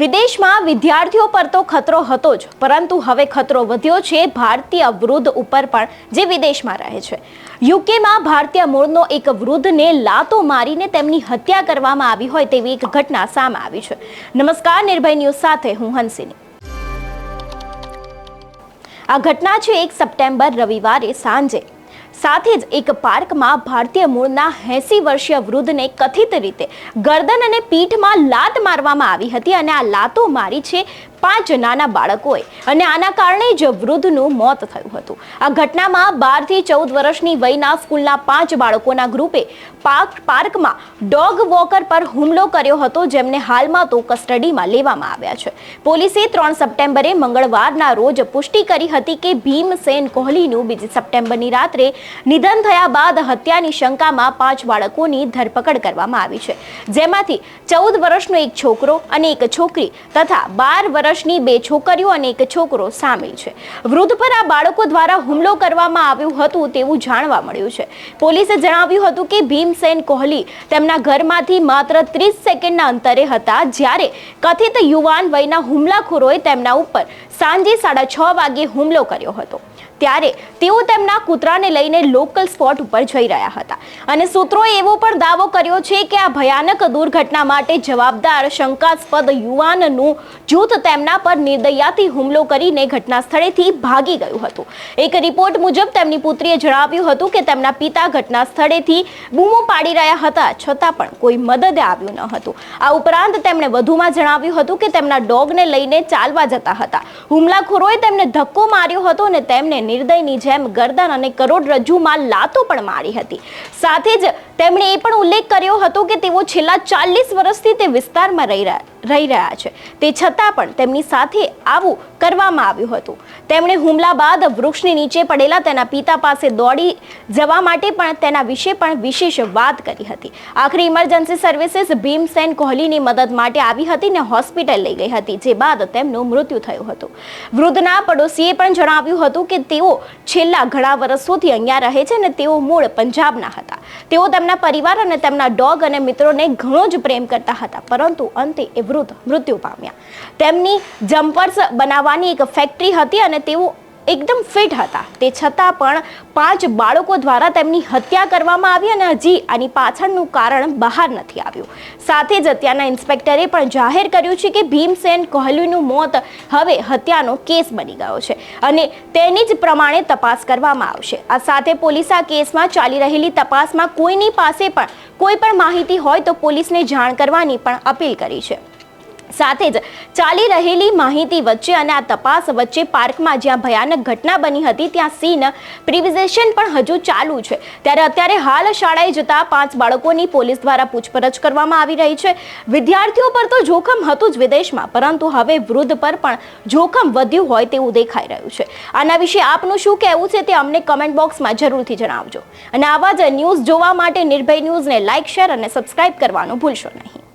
વિદેશમાં વિદ્યાર્થીઓ પર તો ખતરો હતો જ, પરંતુ હવે ખતરો વધ્યો છે ભારતીય વૃદ્ધ ઉપર પણ, જે વિદેશમાં રહે છે. યુકેમાં ભારતીય મૂળનો એક વૃદ્ધને લાતો મારીને તેમની હત્યા કરવામાં આવી હોય તેવી એક ઘટના સામે આવી છે. નમસ્કાર, નિર્ભય ન્યૂઝ સાથે હું હંસિની. આ ઘટના છે એક સપ્ટેમ્બર રવિવારે સાંજે. સાથે જ એક પાર્કમાં ભારતીય મૂળના એંસી વર્ષીય વૃદ્ધને કથિત રીતે ગરદન અને પીઠમાં લાત મારવામાં આવી હતી અને આ લાતો મારી છે પાંચ નાના બાળકોએ અને આના કારણે જ વૃદ્ધનું મોત થયું હતું. આ ઘટનામાં બારથી ચૌદ વર્ષની વયના સ્કૂલના પાંચ બાળકોના ગ્રુપે પાર્ક, પાર્કમાં ડોગ વોકર પર હુમલો કર્યો હતો, જેમને હાલમાં તો કસ્ટડીમાં લેવામાં આવ્યા છે. પોલીસે ત્રણ સપ્ટેમ્બરે મંગળવારના રોજ પુષ્ટિ કરી હતી કે ભીમસેન કોહલીનું બીજી સપ્ટેમ્બરની રાત્રે નિધન થયા બાદ હત્યાની શંકામાં પાંચ બાળકોની ધરપકડ કરવામાં આવી છે. જેમાંથી ચૌદ વર્ષનો એક છોકરો અને એક છોકરી તથા બાર વર્ષની બે છોકરીઓ અને એક છોકરો સામેલ છે. વૃદ્ધ પર આ બાળકો દ્વારા હુમલો કરવામાં આવ્યું હતું તેવું જાણવા મળ્યું છે. પોલીસે જણાવ્યું હતું કે ભીમસેન કોહલી તેમના ઘરમાંથી માત્ર ત્રીસ સેકન્ડના અંતરે હતા જ્યારે કથિત યુવાન વયના હુમલાખોરોએ તેમના ઉપર સાંજે સાડા છ વાગે હુમલો કર્યો હતો. ત્યારે તેઓ તેમના કૂતરાને લઈને લોકલ સ્પોટ ઉપર જઈ રહ્યા હતા. અને સૂત્રોએ એવો પણ દાવો કર્યો છે કે આ ભયાનક દુર્ઘટના માટે જવાબદાર, શંકાસ્પદ યુવાનનું જૂથ તેમના પર નિર્દયાથી હુમલો કરીને ઘટના સ્થળેથી ભાગી ગયું હતું. એક રિપોર્ટ મુજબ તેમની પુત્રીએ જણાવ્યું હતું કે તેમના પિતા ઘટના સ્થળેથી બૂમો પાડી રહ્યા હતા, છતાં પણ કોઈ મદદે આવ્યું ન હતું. આ ઉપરાંત તેમણે વધુમાં જણાવ્યું હતું કે તેમના ડોગને લઈને ચાલવા જતા હતા. હુમલાખોરોએ તેમને ધક્કો માર્યો હતો અને તેમને નિર્દયની જેમ ગરદન અને કરોડરજ્જુમાં લાતો પણ મારી હતી. સાથે જ તેમણે એ પણ ઉલ્લેખ કર્યો હતો કે તેઓ છેલ્લા ચાલીસ વર્ષથી તે વિસ્તારમાં રહી રહ્યા રહી રહ્યા છે. તે છતાં પણ તેમની સાથે આવું કરવામાં આવ્યું હતું. તેમણે હુમલા બાદ વૃક્ષની નીચે પડેલા તેના પિતા પાસે દોડી જવા માટે પણ તેના વિશે પણ વિશેષ વાત કરી હતી. આખરી ઇમરજન્સી સર્વિસીસ ભીમસેન કોહલીની મદદ માટે આવી હતી ને હોસ્પિટલ લઈ ગઈ હતી, જે બાદ તેમનું મૃત્યુ થયું હતું. વૃદ્ધના પડોશીએ પણ જણાવ્યું હતું કે તેઓ છેલ્લા ઘણા વર્ષોથી અહીંયા રહે છે અને તેઓ મૂળ પંજાબના હતા. તેઓ તેમના પરિવાર અને તેમના ડોગ અને મિત્રોને ઘણો જ પ્રેમ કરતા હતા, પરંતુ અંતે એ વૃદ્ધ મૃત્યુ પામ્યા. તેમની જમ્પર્સ બનાવવાની એક ફેક્ટરી હતી અને તેઓ એકદમ ફિટ હતા. તે છતાં પણ પાંચ બાળકો દ્વારા તેમની હત્યા કરવામાં આવી અને હજી આની પાછળનું કારણ બહાર નથી આવ્યું. સાથે જ ત્યાંના ઇન્સ્પેક્ટરે પણ જાહેર કર્યું છે કે ભીમસેન કોહલીનું મોત હવે હત્યાનો કેસ બની ગયો છે અને તેની જ પ્રમાણે તપાસ કરવામાં આવશે. આ સાથે પોલીસ આ કેસમાં ચાલી રહેલી તપાસમાં કોઈની પાસે પણ કોઈ પણ માહિતી હોય તો પોલીસને જાણ કરવાની પણ અપીલ કરી છે. સાથે જ ચાલી રહેલી માહિતી વચ્ચે અને આ તપાસ વચ્ચે પાર્કમાં જ્યાં ભયાનક ઘટના બની હતી, ત્યાં સીન પ્રિવિઝેશન પણ હજુ ચાલુ છે. ત્યારે અત્યારે હાલ શાળાએ જતા પાંચ બાળકોની પોલીસ દ્વારા પૂછપરછ કરવામાં આવી રહી છે. વિદ્યાર્થીઓ પર તો જોખમ હતું જ વિદેશમાં, પરંતુ હવે વૃદ્ધ પર પણ જોખમ વધ્યું હોય તેવું દેખાઈ રહ્યું છે. આના વિશે આપનું શું કહેવું છે તે અમને કમેન્ટ બોક્સમાં જરૂરથી જણાવજો. અને આવા જ ન્યૂઝ જોવા માટે નિર્ભય ન્યૂઝને લાઇક શેર અને સબસ્ક્રાઇબ કરવાનું ભૂલશો નહીં.